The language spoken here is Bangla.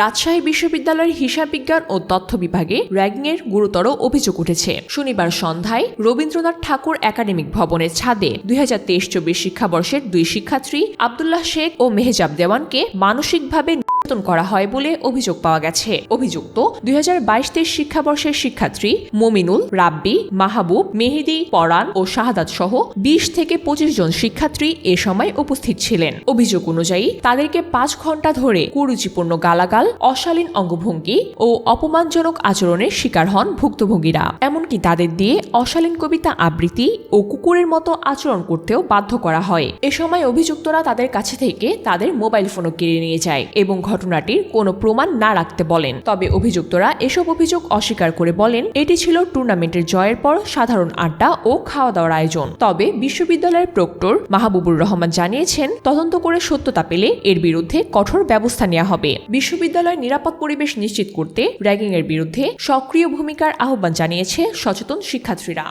রাজশাহী বিশ্ববিদ্যালয়ের হিসাব বিজ্ঞান ও তথ্য বিভাগে র্যাগিংয়ের গুরুতর অভিযোগ উঠেছে। শনিবার সন্ধ্যায় রবীন্দ্রনাথ ঠাকুর একাডেমিক ভবনের ছাদে দুই হাজার তেইশ চব্বিশ শিক্ষাবর্ষের দুই শিক্ষার্থী আবদুল্লাহ শেখ ও মেহজাব দেওয়ানকে মানসিকভাবে করা হয় বলে অভিযোগ পাওয়া গেছে। অভিযুক্ত দুই হাজার বাইশ তেইশ শিক্ষাবর্ষের শিক্ষার্থী মমিনুল, রাব্বি, মাহবুব, মেহেদি পরান ও শাহাদাত সহ বিশ থেকে পঁচিশ জন শিক্ষার্থী এ সময় উপস্থিত ছিলেন। অভিযোগ অনুযায়ী তাদেরকে পাঁচ ঘণ্টা ধরে কুরুচিপূর্ণ গালাগাল, অশালীন অঙ্গভঙ্গি ও অপমানজনক আচরণের শিকার হন ভুক্তভোগীরা। এমনকি তাদের দিয়ে অশালীন কবিতা আবৃত্তি ও কুকুরের মতো আচরণ করতেও বাধ্য করা হয়। এ সময় অভিযুক্তরা তাদের কাছে থেকে তাদের মোবাইল ফোনও কেড়ে নিয়ে যায় এবং ঘটনাটির কোনো প্রমাণ না রাখতে বলেন। তবে অভিযুক্তরা এসব অভিযোগ অস্বীকার করে বলেন, এটি ছিল টুর্নামেন্টের জয়ের পর সাধারণ আড্ডা ও খাওয়া দাওয়ার আয়োজন। তবে বিশ্ববিদ্যালয়ের প্রক্টর মাহবুবুর রহমান জানিয়েছেন, তদন্ত করে সত্যতা পেলে এর বিরুদ্ধে কঠোর ব্যবস্থা নেওয়া হবে। বিশ্ববিদ্যালয়ের নিরাপদ পরিবেশ নিশ্চিত করতে র্যাগিংয়ের বিরুদ্ধে সক্রিয় ভূমিকার আহ্বান জানিয়েছে সচেতন শিক্ষার্থীরা।